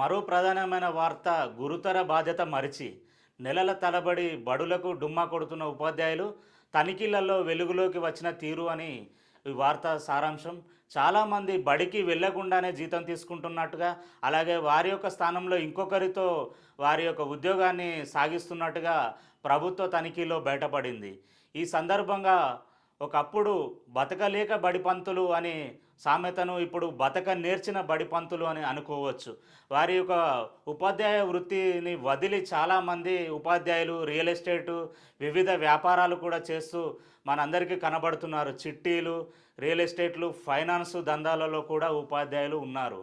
మరో ప్రధానమైన వార్త గురుతర బాధ్యత మరిచి నెలల తలబడి బడులకు డుమ్మా కొడుతున్న ఉపాధ్యాయులు తనిఖీలలో వెలుగులోకి వచ్చిన తీరు అని ఈ వార్త సారాంశం. చాలామంది బడికి వెళ్ళకుండానే జీతం తీసుకుంటున్నట్టుగా అలాగే వారి యొక్క స్థానంలో ఇంకొకరితో వారి యొక్క ఉద్యోగాన్ని సాగిస్తున్నట్టుగా ప్రభుత్వ తనిఖీలో బయటపడింది. ఈ సందర్భంగా ఒకప్పుడు బతకలేక బడిపంతులు అని సామెతను ఇప్పుడు బతక నేర్చిన బడిపంతులు అని అనుకోవచ్చు. వారి యొక్క ఉపాధ్యాయ వృత్తిని వదిలి చాలామంది ఉపాధ్యాయులు రియల్ ఎస్టేటు వివిధ వ్యాపారాలు కూడా చేస్తూ మనందరికీ కనబడుతున్నారు. చిట్టీలు రియల్ ఎస్టేట్లు ఫైనాన్స్ దందాలలో కూడా ఉపాధ్యాయులు ఉన్నారు.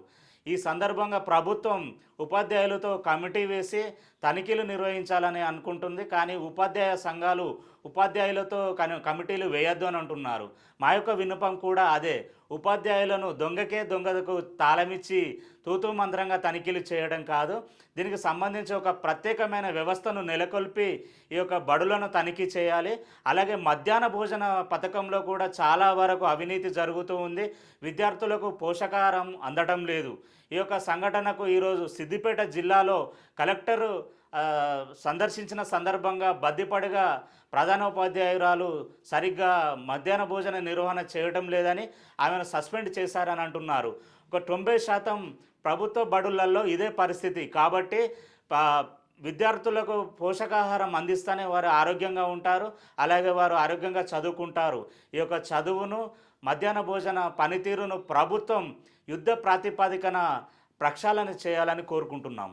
ఈ సందర్భంగా ప్రభుత్వం ఉపాధ్యాయులతో కమిటీ వేసి తనిఖీలు నిర్వహించాలని అనుకుంటుంది. కానీ ఉపాధ్యాయ సంఘాలు ఉపాధ్యాయులతో కమిటీలు వేయొద్దు అని అంటున్నారు. మా యొక్క విన్నపం కూడా అదే. ఉపాధ్యాయులను దొంగకే దొంగకు తాళమిచ్చి తూతు మంత్రంగా తనిఖీలు చేయడం కాదు. దీనికి సంబంధించి ఒక ప్రత్యేకమైన వ్యవస్థను నెలకొల్పి ఈ యొక్క బడులను తనిఖీ చేయాలి. అలాగే మధ్యాహ్న భోజన పథకంలో కూడా చాలా వరకు అవినీతి జరుగుతూ ఉంది. విద్యార్థులకు పోషకాహారం అందడం లేదు. ఈ యొక్క సంఘటనకు ఈరోజు సిద్దిపేట జిల్లాలో కలెక్టరు సందర్శించిన సందర్భంగా బద్దిపడిగా ప్రధానోపాధ్యాయురాలు సరిగ్గా మధ్యాహ్న భోజన నిర్వహణ చేయడం లేదని ఆమెను సస్పెండ్ చేశారని అంటున్నారు. ఒక తొంభై శాతం ప్రభుత్వ బడులలో ఇదే పరిస్థితి. కాబట్టి విద్యార్థులకు పోషకాహారం అందిస్తేనే వారు ఆరోగ్యంగా ఉంటారు. అలాగే వారు ఆరోగ్యంగా చదువుకుంటారు. ఈ యొక్క చదువును మధ్యాహ్న భోజన పనితీరును ప్రభుత్వం యుద్ధ ప్రాతిపదికన ప్రక్షాళన చేయాలని కోరుకుంటున్నాం.